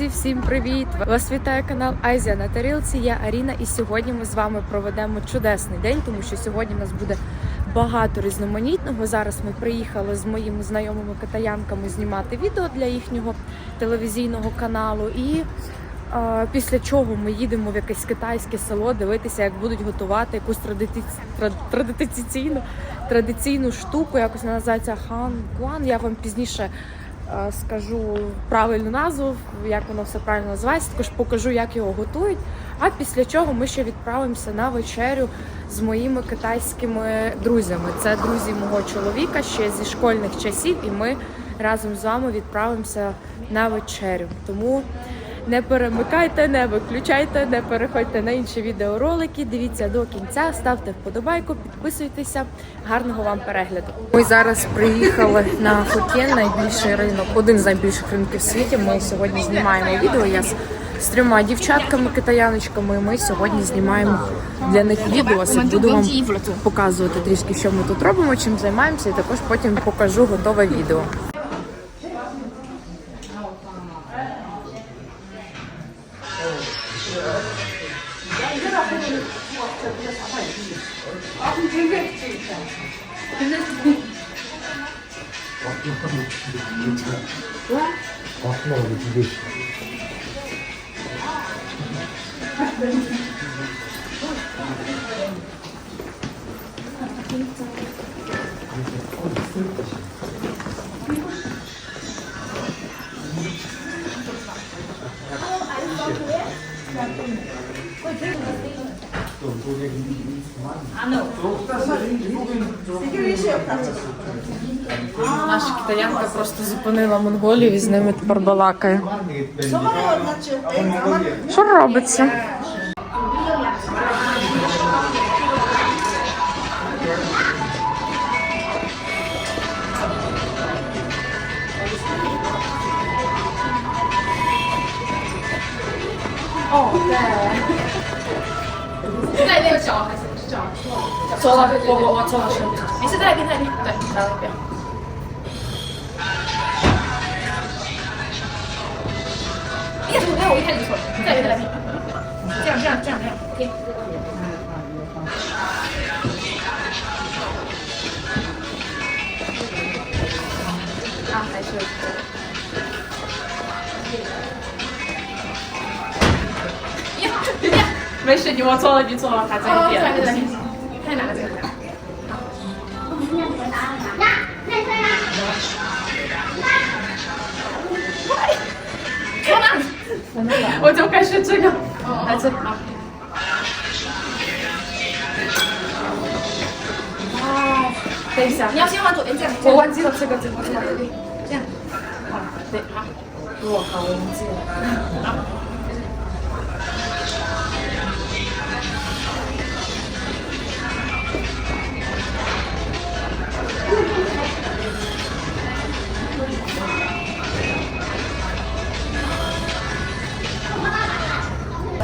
Друзі, всім привіт! Вас вітає канал Азія на тарілці. Я Аріна, і сьогодні ми з вами проведемо чудесний день, тому що сьогодні в нас буде багато різноманітного. Зараз ми приїхали з моїми знайомими китаянками знімати відео для їхнього телевізійного каналу. І е, після чого ми їдемо в якесь китайське село дивитися, як будуть готувати якусь традиці... тра- традиційну традиційну штуку, якось називається хан гуан. Я вам пізніше скажу правильну назву, як воно все правильно називається. Також покажу, як його готують. А після чого ми ще відправимося на вечерю з моїми китайськими друзями. Це друзі мого чоловіка ще зі школьних часів, і ми разом з вами відправимося на вечерю. Тому не перемикайте, не виключайте, не переходьте на інші відеоролики. Дивіться до кінця, ставте вподобайку, підписуйтеся. Гарного вам перегляду. Ми зараз приїхали на Фукен, найбільший ринок, один з найбільших ринків в світі. Ми сьогодні знімаємо відео. Я з, трьома дівчатками китаяночками. Ми сьогодні знімаємо для них відео. Буду вам показувати трішки, що ми тут робимо, чим займаємося, і також потім покажу готове відео. Наша китаянка просто зупинила монголів і з ними тепер балакає. Що робиться? 走了我我我错了没事再来一遍再来一遍对来了不要你看我一开始就错了再一个再来一遍这样这样这样这样 ok 啊还是你好没事你我错了你错了还在一遍太难了，这个。我就该是这个，还是好。哦，等一下，你要先往左边这样，我忘记了这个这个这个。这样。好，对，好。我靠，我忘记了。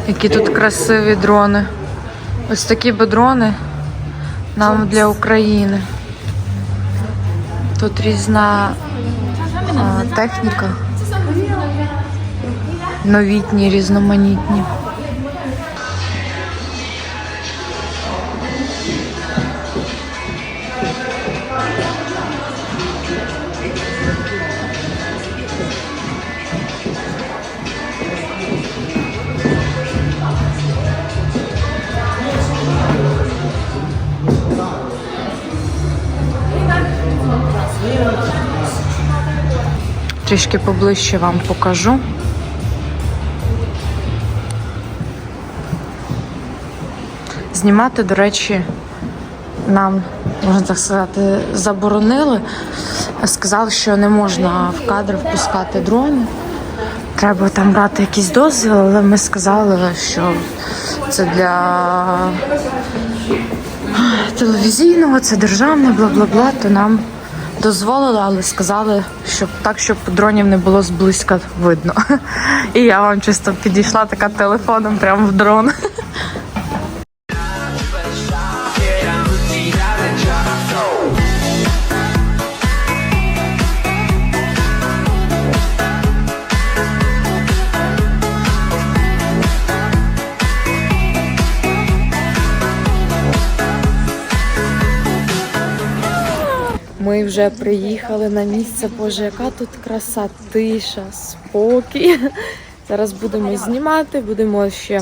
Які тут красиві дрони. Ось такі би дрони нам для України. Тут різна а, техніка. Новітні, різноманітні. Трішки поближче вам покажу. Знімати, до речі, нам, можна так сказати, заборонили. Сказали, що не можна в кадр впускати дрони. Треба там брати якийсь дозвіл, але ми сказали, що це для телевізійного, це державне, бла бла бла, то нам дозволили, але сказали, щоб так, щоб дронів не було зблизька видно. І я вам чисто підійшла така телефоном прямо в дрон. Ми вже приїхали на місце. Боже, яка тут краса, тиша, спокій. Зараз будемо знімати, будемо ще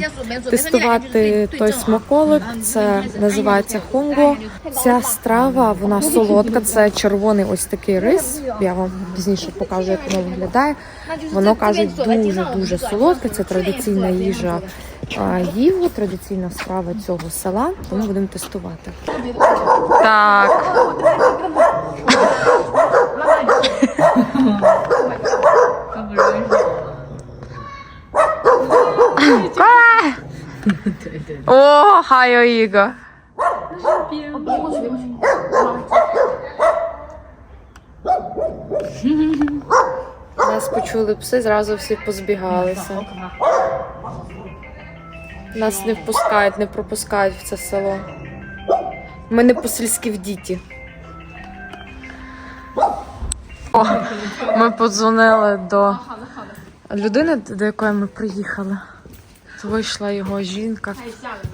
тестувати той смаколик. Це називається хунго. Ця страва вона солодка. Це червоний ось такий рис. Я вам пізніше покажу, як воно виглядає. Воно кажуть дуже дуже солодке. Це традиційна їжа Їву, традиційна страва цього села. Тому будемо тестувати. Так. О, хайо Іго. Нас почули пси, зразу всі позбігалися. Нас не впускають, не пропускають в це село. Ми не по-сільськи в діті. О, ми подзвонили до людини, до якої ми приїхали. Вийшла його жінка,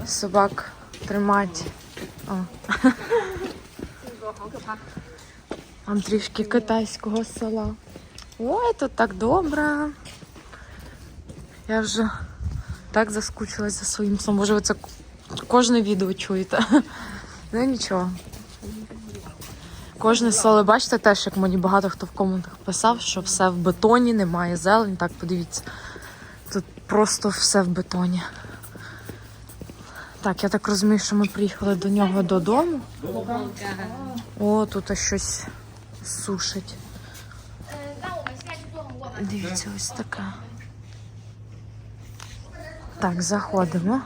собак тримати. О. Там трішки китайського села. Ой, тут так добре. Я вже так заскучилась за своїм псом. Може, ви це кожне відео чуєте. Ну нічого. Кожне село, бачите, теж як мені багато хто в коментах писав, що все в бетоні, немає зелень. Так, подивіться. Тут просто все в бетоні. Так, я так розумію, що ми приїхали до нього додому. О, тут щось сушить. Дивіться, ось таке. Так, заходимо.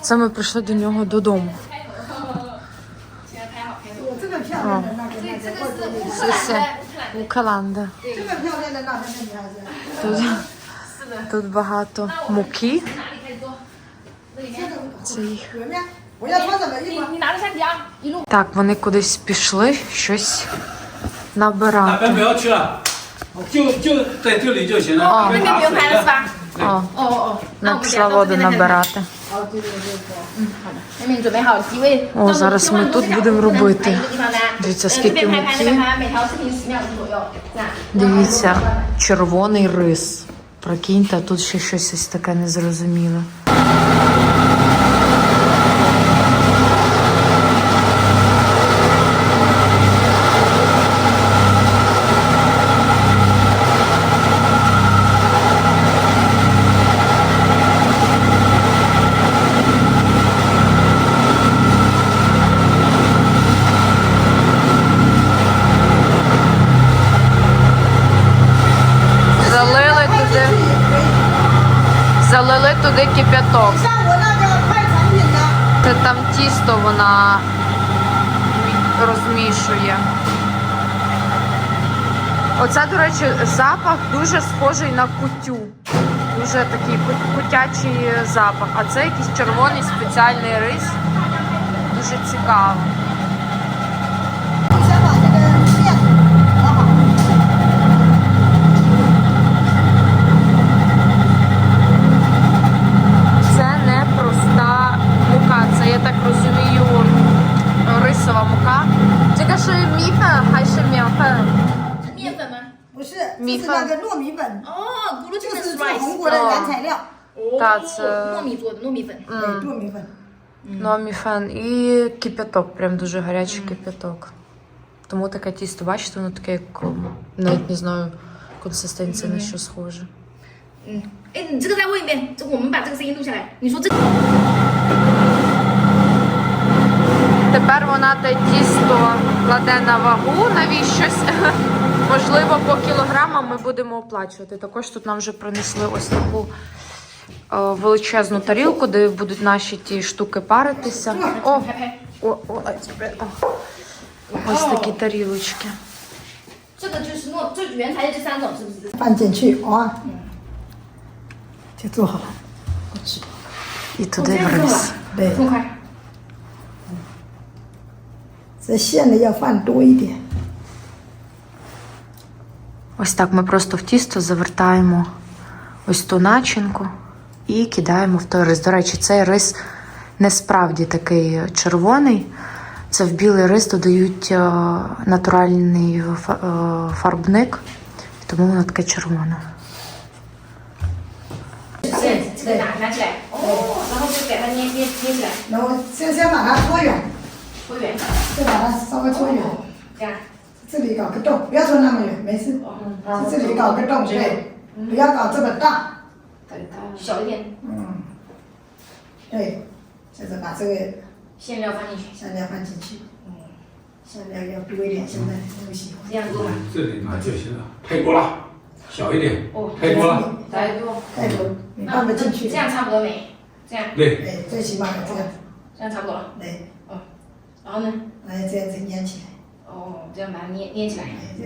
Це ми прийшли до нього додому. О, Сісе, Укаланда. 这么漂亮的那是女孩子， Тут, тут багато муки. Це їх. 里面我要穿什么衣服？你拿着三级啊，一路。 Так, вони кудись пішли щось 哪 набирати. 边不要去了，就就在这里就行了。哦那边不用拍了是吧？ О, 哦哦哦，那 нам 我们 пішла 俩到 воду 这边再 набирати. О, зараз ми тут будемо робити. Дивіться, скільки муки. Дивіться, червоний рис. Прокиньте тут ще щось ось таке незрозуміле. Речі, запах дуже схожий на кутю. Дуже такий ку- кутячий запах. А це якийсь червоний спеціальний рис. Дуже цікаво. 米这是那个糯米粉，哦，咕噜就就是是做 rice。红果的原材料，哦大致糯米做的糯米粉。对，糯米粉。 Номіфен і кип'яток, прям дуже гарячий кип'яток. Тому таке тісто, бачите, воно таке, як м, навіть не знаю, консистенція на що схоже. 嗯，哎，你这个再问一遍，这我们把这个声音录下来。你说这个。 Тепер вона те тісто кладе на вагу навіщось. Можливо, по кілограмам ми будемо оплачувати. Також тут нам вже принесли ось таку е, величезну тарілку, де будуть наші ті штуки паритися. О, 拍拍。 о, о, о. Ось такі тарілочки. 这个就是糯，就原材料这三种，是不是？放进去啊，就做好了。 І туди в рис. 对，这么快？这馅的要放多一点。 Ось так ми просто в тісто завертаємо ось ту начинку і кидаємо в той рис. До речі, цей рис не справді такий червоний. Це в білий рис додають е, натуральний е, фарбник, тому воно таке червоне. 对，这里搞个洞，不要搓那么远，没事。这里搞个洞，对，不要搞这么大。小一点，嗯，对，就是把这个馅料放进去，馅料放进去。嗯，馅料要多一点，现在不行。这样多吗？这里拿就行了，太多了，小一点，哦，太多了。太多，太多，你放不进去。这样差不多没？这样，对，对，最起码的这样，这样差不多了。对，哦然后呢？来这样子粘起来。哦，这样把它捏捏起来。哎，这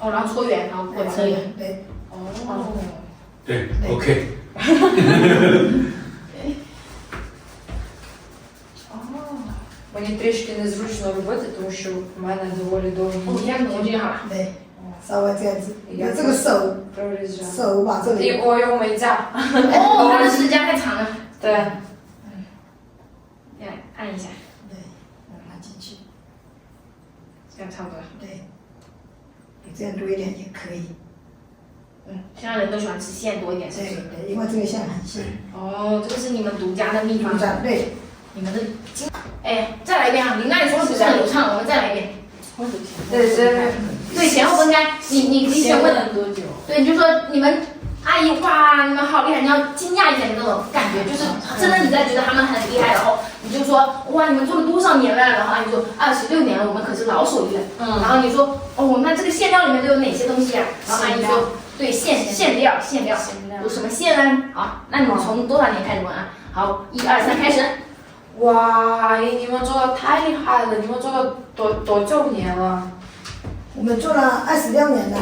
哦，然后搓圆，然后过这里。对，哦，对，OK。 Мені трішки незручно робити, тому що в мене доволі довгі哦，这样子就好了。对，稍微这样子，有这个手 прорізаю. 手把这 І 里， ой, о, мій ця. 哦，它的指甲太长了， Те. 这样按一下， 这样差不多。对，你这样多一点也可以。嗯，现在人都喜欢吃馅多一点，是不对是？对，因为这个馅很细，哦，这个是你们独家的秘方对，你们的经，哎，再来一遍啊！你那里说的不是很流畅，我们再来一遍。对对对，对前后分开。你你你先问，多久？对，你就说你们阿姨哇，你们好厉害，你要惊讶一点的那种感觉，就是真的你在觉得他们很厉害，然后你就说哇，你们做了多少年了？然后阿姨说二十六年了，我们可是老手艺了。嗯然后你说哦，那这个馅料里面都有哪些东西啊？然后阿姨说对馅馅料馅料有什么馅呢？好，那你们从多少年开始问啊？好，一二三，开始。哇，阿姨，你们做的太厉害了！你们做了多多久年了？我们做了二十六年了，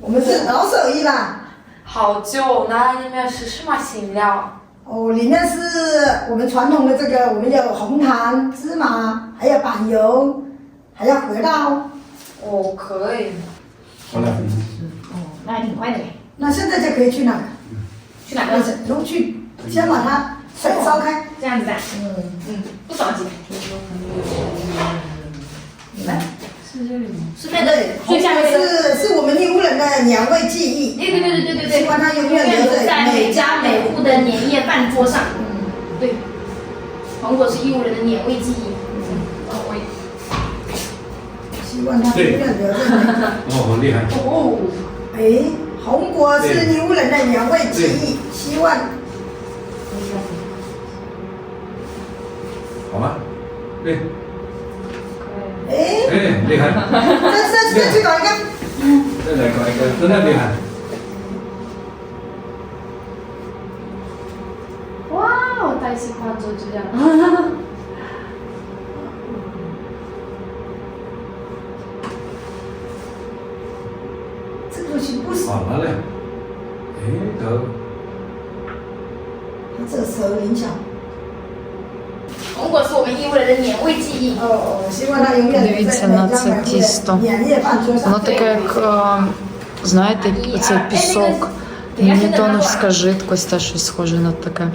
我们是老手艺啦。好久，那里面是什么馅料？哦，里面是我们传统的这个，我们有红糖、芝麻，还有板油，还要核桃。哦，可以。好了，那还挺快的嘞。那现在就可以去哪个？去哪个？农去，先把它水烧开。这样子的？嗯，嗯，不着急。来，是那个对，最下面。是是我们义乌人的年味记忆。对对对对对对对，希望它永远留在在每家每户的年夜饭桌上。嗯，对，黄果是义乌人的年味记忆。嗯，哦，我希望它永远留在。哦，好厉害。哦，哎，红果是义乌人的年味记忆，希望好吗？对，厉害。再再再去搞一个。再来搞一个，真的厉害。哇，我太喜欢做这样。просто. Воно таке, як, е, знаєте, цей пісок. Ньютоновська жидкость теж щось схоже на таке.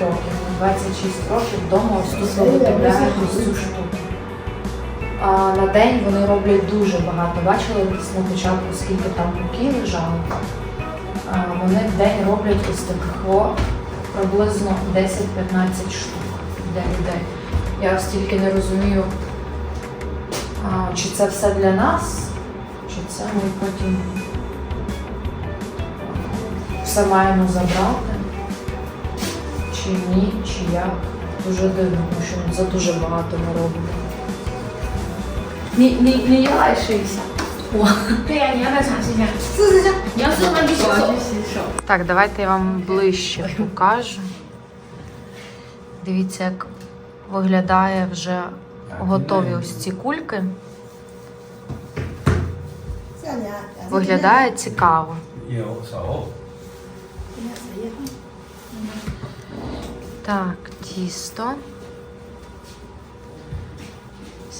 Років. 26 років вдома ось тут цю штуку. А, на день вони роблять дуже багато. Бачили на початку, скільки там куки лежало. А, вони в день роблять ось такого приблизно 10-15 штук для людей. Я ось тільки не розумію, а, чи це все для нас, чи це ми потім все маємо забрати, чи ні, чи як. дуже дивно, тому що за дуже багато ми робимо. Не, не, не їла і шийся. 对呀、你要不要尝试一下？试试看。你要试的话，你去洗手。 Так, давайте я вам ближче покажу. Дивіться, як виглядає вже готові ось ці кульки. 这样子啊。 Виглядає цікаво. 有手， Так, тісто.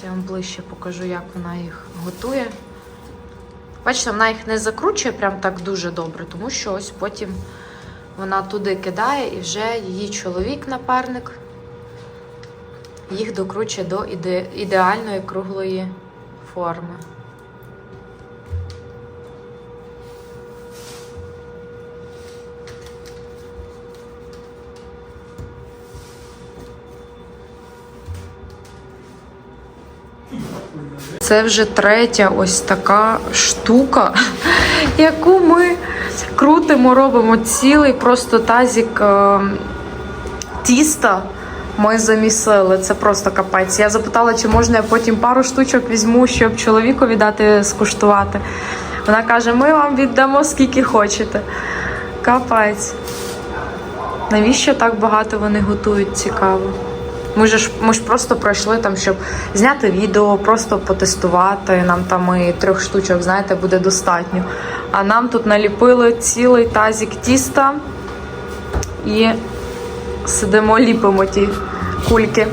Я вам ближче покажу, як вона їх готує. Бачите, вона їх не закручує прям так дуже добре, тому що ось потім вона туди кидає і вже її чоловік, напарник, їх докручує до іде- ідеальної круглої форми. Це вже третя ось така штука, яку ми крутимо, робимо цілий просто тазік е, тіста. Ми замісили. Це просто капець. Я запитала, чи можна я потім пару штучок візьму, щоб чоловікові дати скуштувати. Вона каже: ми вам віддамо скільки хочете. Капець. Навіщо так багато вони готують? Цікаво. Ми ж ми ж просто пройшли там, щоб зняти відео, просто потестувати. Нам там і трьох штучок, знаєте, буде достатньо. А нам тут наліпили цілий тазік тіста і сидимо, ліпимо ті кульки.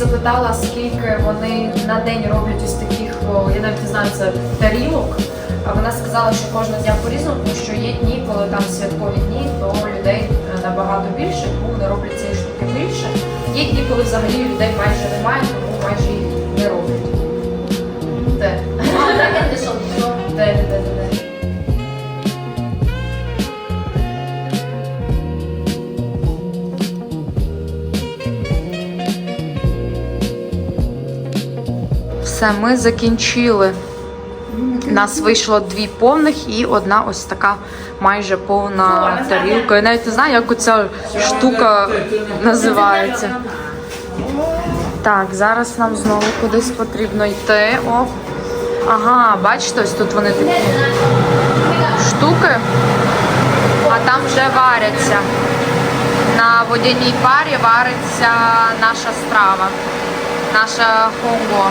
Запитала, скільки вони на день роблять ось таких, я навіть не знаю, це тарілок. А вона сказала, що кожного дня по-різному, тому що є дні, коли там святкові дні, то людей е, набагато більше, тому вони роблять цієї штуки більше. Є дні, коли взагалі людей майже немає, тому майже їх не роблять. Де? Все, ми закінчили. У нас вийшло дві повних і одна ось така майже повна тарілка. Я навіть не знаю, як оця штука називається. Так, зараз нам знову кудись потрібно йти. О. Ага, бачите, ось тут вони такі штуки, а там вже варяться. На водяній парі вариться наша страва, наша хонго.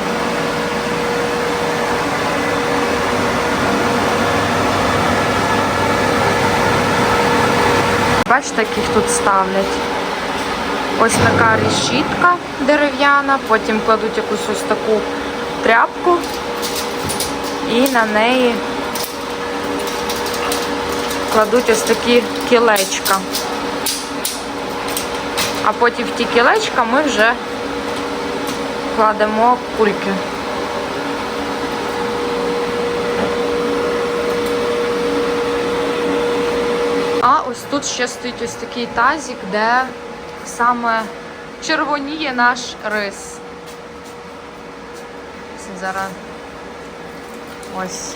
Бачите, як їх тут ставлять. Ось така решітка дерев'яна, потім кладуть якусь ось таку тряпку і на неї кладуть ось такі кілечка. А потім в ті кілечка ми вже кладемо кульки. А ось тут ще стоїть ось такий тазик, де саме червоніє наш рис. Зараз ось.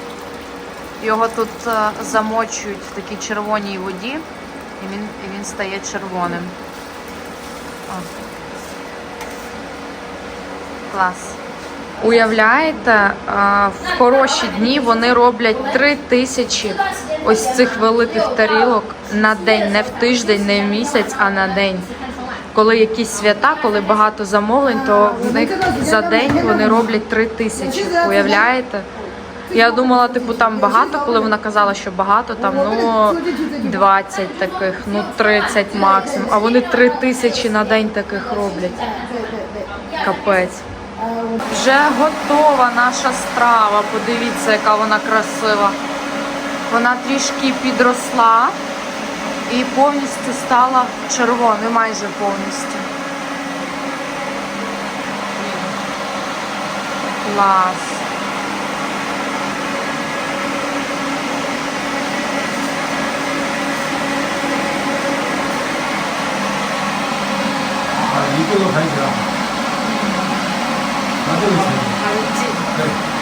Його тут е, замочують в такій червоній воді, і він, і він стає червоним. О. Клас. Уявляєте, е, в хороші дні вони роблять три тисячі ось цих великих тарілок на день, не в тиждень, не в місяць, а на день. коли якісь свята, коли багато замовлень, то в них за день вони роблять три тисячі. Уявляєте? Я думала, типу, там багато, коли вона казала, що багато, там ну 20 таких, ну 30 максимум. А вони три тисячі на день таких роблять. Капець. Вже готова наша страва. Подивіться, яка вона красива. Вона трішки підросла і повністю стала червоною, майже повністю. Клас. 아, 이걸로 가야 되나? 안 되겠어요. 알지?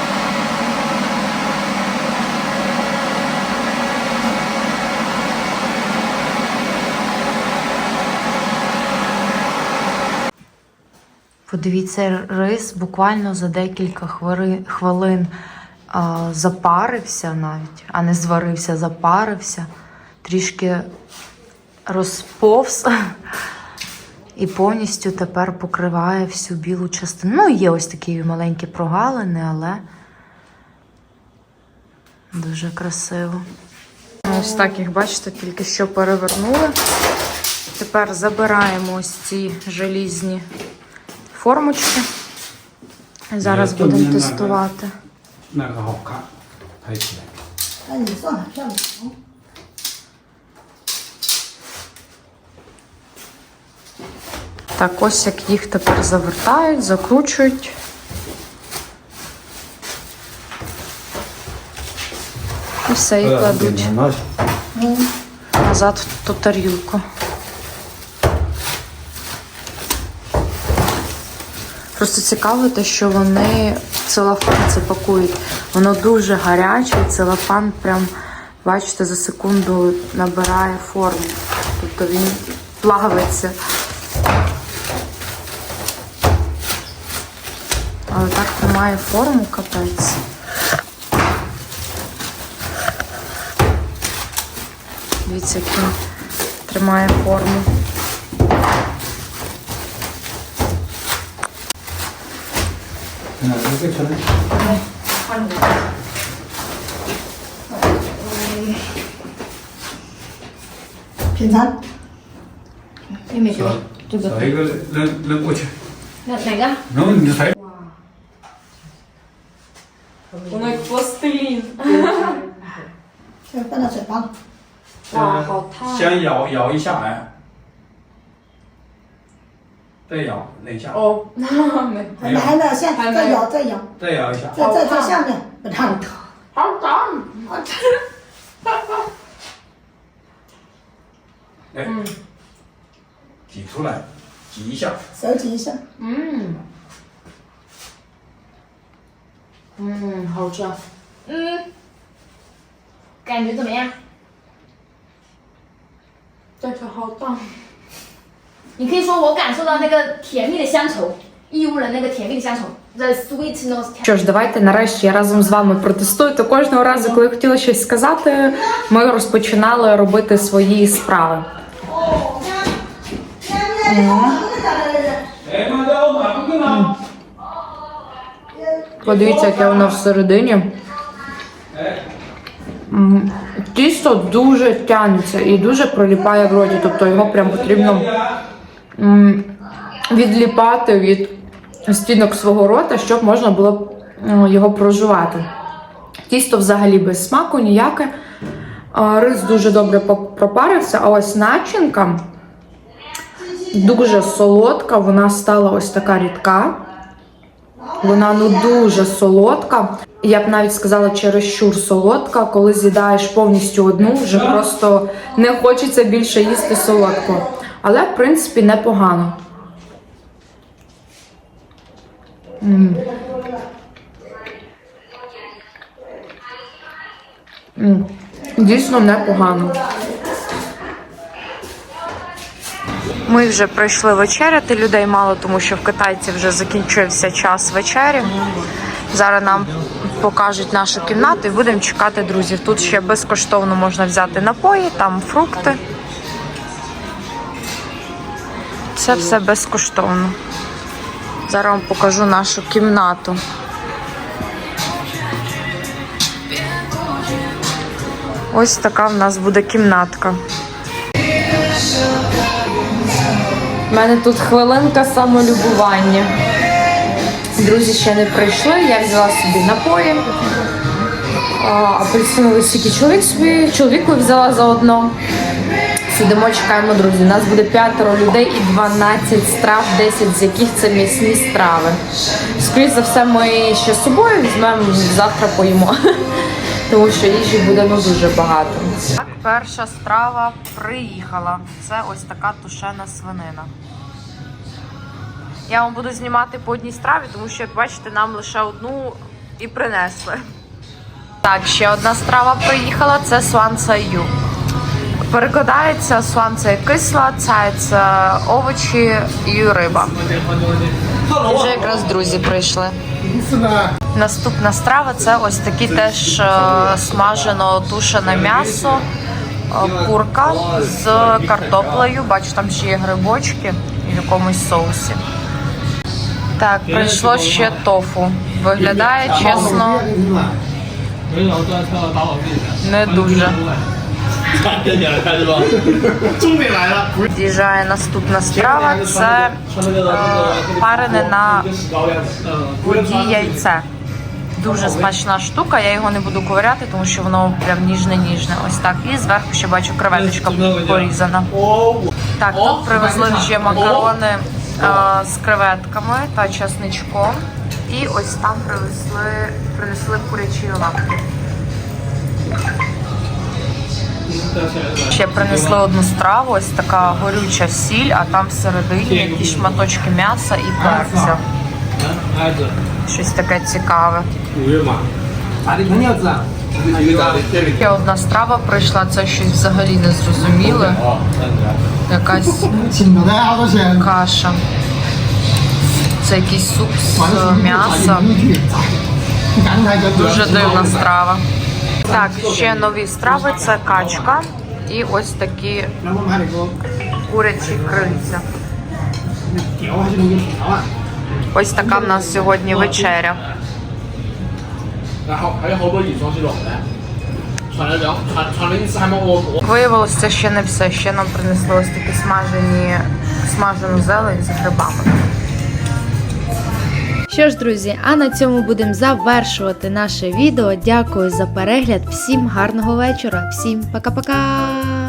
Подивіться, рис буквально за декілька хвилин а, запарився навіть, а не зварився, запарився, трішки розповз і повністю тепер покриває всю білу частину. Ну, є ось такі маленькі прогалини, але дуже красиво. Ось так їх бачите, тільки що перевернули. Тепер забираємо ось ці желізні формочки. Зараз будемо тестувати. Так, ось як їх тепер завертають, закручують. І все, і кладуть назад в ту тарілку. Просто цікаво те, що вони в целофан це пакують. Воно дуже гаряче, і целофан прям, бачите, за секунду набирає форму. Тобто він плавиться. Але так тримає форму капець. Дивіться, як він тримає форму. 这个可能。 品尝，妹妹觉得这个找一个扔扔过去，哪哪个？然后你才 Воно як пластилін. 这个放到嘴巴里。哇好烫先咬咬一下，哎， 再咬那一下？哦 还来了，下再咬，再咬，再咬一下。再再在下面，不烫。好烫！哎，挤出来，挤一下。手挤一下，嗯，嗯，好吃。嗯，感觉怎么样？但是好烫。你可以说我感受到那个甜蜜的乡愁，义乌人那个甜蜜的乡愁，the sweetness。 Що ж, давайте нарешті я разом з вами протестую. То кожного разу, коли хотіла щось сказати, ми розпочинали робити свої справи. 哎，慢点，马上跟啊。 Подивіться, яке воно всередині. 哎， М, Тісто дуже тягнеться і дуже проліпає в роті, тобто його прям потрібно м, відліпати від стінок свого рота, щоб можна було його проживати. Тісто взагалі без смаку, ніяке. Рис дуже добре пропарився, а ось начинка дуже солодка, вона стала ось така рідка. Вона ну дуже солодка. Я б навіть сказала чересчур солодка. Коли з'їдаєш повністю одну, вже просто не хочеться більше їсти солодку. Але в принципі непогано. М. М. Дійсно непогано. Ми вже прийшли вечеряти. Людей мало, тому що в китайців вже закінчився час вечері. Зараз нам покажуть нашу кімнату і будемо чекати друзів. Тут ще безкоштовно можна взяти напої, там фрукти. Це все безкоштовно. Зараз вам покажу нашу кімнату. Ось така в нас буде кімнатка. У мене тут хвилинка самолюбування. Друзі ще не прийшли, я взяла собі напої. Апельсиновий сік і чоловік собі, чоловіку взяла заодно. Сидимо, чекаємо, друзі. У нас буде п'ятеро людей і 12 страв, 10 з яких це м'ясні страви. Скоріше за все, ми ще з собою візьмемо завтра поїмо. Тому що їжі буде ну дуже багато. Так, перша страва приїхала. Це ось така тушена свинина. Я вам буду знімати по одній страві, тому що, як бачите, нам лише одну і принесли. Так, ще одна страва приїхала це суан-цаю. Перекладається суан це кисла, це овочі і риба. Вже якраз друзі прийшли. Наступна страва це ось такі теж е, смажено тушене м'ясо, е, курка з картоплею. Бачу, там ще є грибочки і в якомусь соусі. Так, прийшло ще тофу. Виглядає чесно, не дуже. 跟你来看是吧？终点来了，不是 З'їжджає наступна страва. Це е, парене на воді яйце. Дуже смачна штука. Я його не буду ковиряти, тому що воно прям ніжне-ніжне. Ось так. І зверху ще бачу креветочка порізана. Так, тут привезли вже макарони е, з креветками та часничком. І ось там привезли, принесли курячі лапки. Ще принесли одну страву, ось така горюча сіль, а там всередині якісь шматочки м'яса і перця. Щось таке цікаве. Ще одна страва прийшла, це щось взагалі не зрозуміле. Якась каша. Це якийсь суп з м'яса. Дуже дивна страва. Так, ще нові страви це качка і ось такі курячі крильця. Ось така в нас сьогодні вечеря. Виявилося ще не все. Ще нам принесли ось такі смажені смажену зелень з грибами. Що ж, друзі, а на цьому будемо завершувати наше відео. Дякую за перегляд. Всім гарного вечора, всім пока-пока!